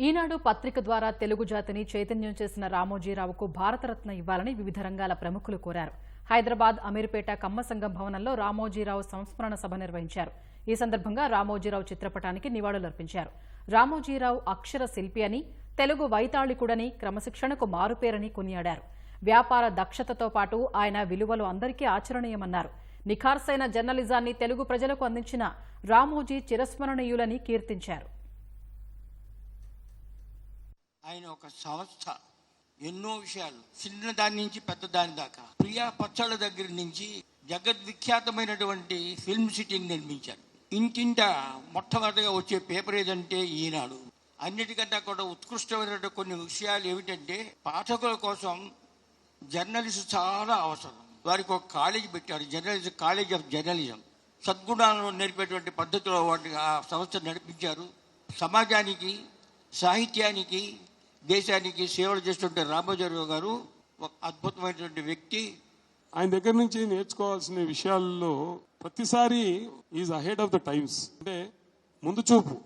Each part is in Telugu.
ఈనాడు పత్రిక ద్వారా తెలుగు జాతిని చైతన్యం చేసిన రామోజీరావుకు భారతరత్న ఇవ్వాలని వివిధ రంగాల ప్రముఖులు కోరారు. హైదరాబాద్ అమీర్పేట కమ్మసంగం భవనంలో రామోజీరావు సంస్మరణ సభ నిర్వహించారు. ఈ సందర్భంగా రామోజీరావు చిత్రపటానికి నివాళులర్పించారు. రామోజీరావు అక్షర శిల్పి అని తెలుగు వైతాళికుడని క్రమశిక్షణకు మారుపేరని కొనియాడారు. వ్యాపార దక్షతతో పాటు ఆయన విలువలు అందరికీ ఆచరణీయమన్నారు. నిఖార్సైన జర్నలిజాన్ని తెలుగు ప్రజలకు అందించిన రామోజీ చిరస్మరణీయులని కీర్తించారు. ఆయన ఒక సంస్థ. ఎన్నో విషయాలు. చిన్న దాని నుంచి పెద్ద దాని దాకా. ప్రియా పచ్చళ్ళ దగ్గర నుంచి జగద్విఖ్యాతమైనటువంటి ఫిల్మ్ సిటీని నిర్మించారు. ఇంటింట మొట్టమొదటిగా వచ్చే పేపర్ ఏదంటే ఈనాడు. అన్నిటికన్నా కూడా ఉత్కృష్టమైనటువంటి కొన్ని విషయాలు ఏమిటంటే పాఠకుల కోసం జర్నలిస్ట్ చాలా అవసరం. వారికి ఒక కాలేజీ పెట్టారు జర్నలిజం కాలేజ్ ఆఫ్ జర్నలిజం. సద్గుణాలను నేర్పేటువంటి పద్ధతిలో వాటి ఆ సంస్థ నడిపించారు. సమాజానికి సాహిత్యానికి దేశానికి సేవలు చేస్తుంటే రామోజీరావు గారు ఒక అద్భుతమైనటువంటి వ్యక్తి. ఆయన దగ్గర నుంచి నేర్చుకోవాల్సిన విషయాల్లో ప్రతిసారి is ahead of the times. అంటే ముందు చూపు.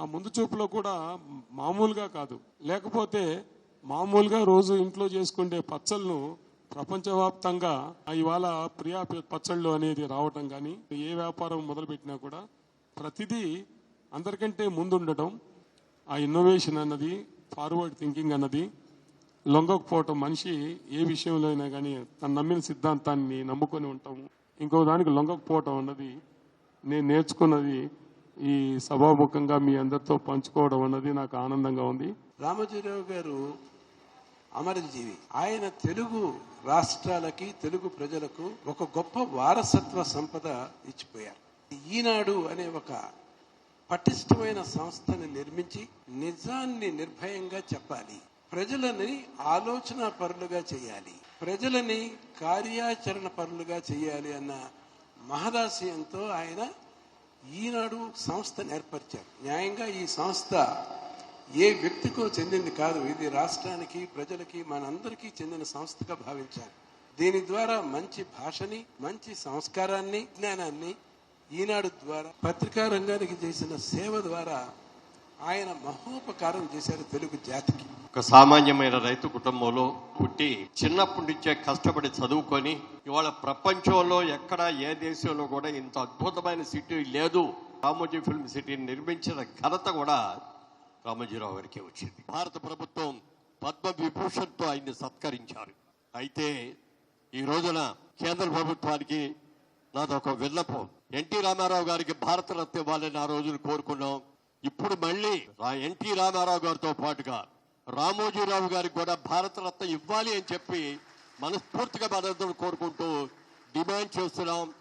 ఆ ముందు చూపులో కూడా మామూలుగా కాదు. లేకపోతే మామూలుగా రోజు ఇంట్లో చేసుకునే పచ్చళ్ళను ప్రపంచవ్యాప్తంగా ఇవాళ ప్రియా పచ్చళ్ళు అనేది రావటం కానీ ఏ వ్యాపారం మొదలుపెట్టినా కూడా ప్రతిదీ అందరికంటే ముందుండటం ఆ ఇన్నోవేషన్ అన్నది ఫార్వర్డ్ థింకింగ్ అన్నది లొంగకపోవటం మనిషి ఏ విషయంలో అయినా కానీ తను నమ్మిన సిద్ధాంతాన్ని నమ్ముకొని ఉంటాము. ఇంకో దానికి లొంగకపోవటం అన్నది నేను నేర్చుకున్నది ఈ సభాముఖంగా మీ అందరితో పంచుకోవడం అన్నది నాకు ఆనందంగా ఉంది. రామోజీరావు గారు అమరజీవి. ఆయన తెలుగు రాష్ట్రాలకి తెలుగు ప్రజలకు ఒక గొప్ప వారసత్వ సంపద ఇచ్చిపోయారు. ఈనాడు అనే ఒక పటిష్టమైన సంస్థని నిర్మించి నిజాన్ని నిర్భయంగా చెప్పాలి. ప్రజలని ఆలోచన పరులుగా చేయాలి. ప్రజలని కార్యాచరణ పరులుగా చేయాలి అన్న మహదాశయంతో ఆయన ఈనాడు సంస్థను ఏర్పరిచారు. న్యాయంగా ఈ సంస్థ ఏ వ్యక్తికో చెందింది కాదు. ఇది రాష్ట్రానికి ప్రజలకి మనందరికీ చెందిన సంస్థగా భావించారు. దీని ద్వారా మంచి భాషని మంచి సంస్కారాన్ని జ్ఞానాన్ని ఈనాడు ద్వారా పత్రికా రంగానికి చేసిన సేవ ద్వారా ఆయన మహోపకారం చేశారు తెలుగు జాతికి. ఒక సామాన్యమైన రైతు కుటుంబంలో పుట్టి చిన్నప్పటి నుంచే కష్టపడి చదువుకొని ఇవాళ ప్రపంచంలో ఎక్కడ ఏ దేశంలో కూడా ఇంత అద్భుతమైన సిటీ లేదు. రామోజీ ఫిల్మ్ సిటీని నిర్మించిన ఘనత కూడా రామోజీరావు గారికి వచ్చింది. భారత ప్రభుత్వం పద్మ విభూషణ్తో ఆయన్ని సత్కరించారు. అయితే ఈ రోజున కేంద్ర ప్రభుత్వానికి నాదొక విన్నపం ఎన్టీ రామారావు గారికి భారతరత్న ఇవ్వాలని ఆ రోజున కోరుకున్నాం. ఇప్పుడు మళ్ళీ ఆ ఎన్టీ రామారావు గారితో పాటుగా రామోజీరావు గారికి కూడా భారతరత్న ఇవ్వాలి అని చెప్పి మనస్ఫూర్తిగా మనందరం కోరుకుంటూ డిమాండ్ చేస్తున్నాం.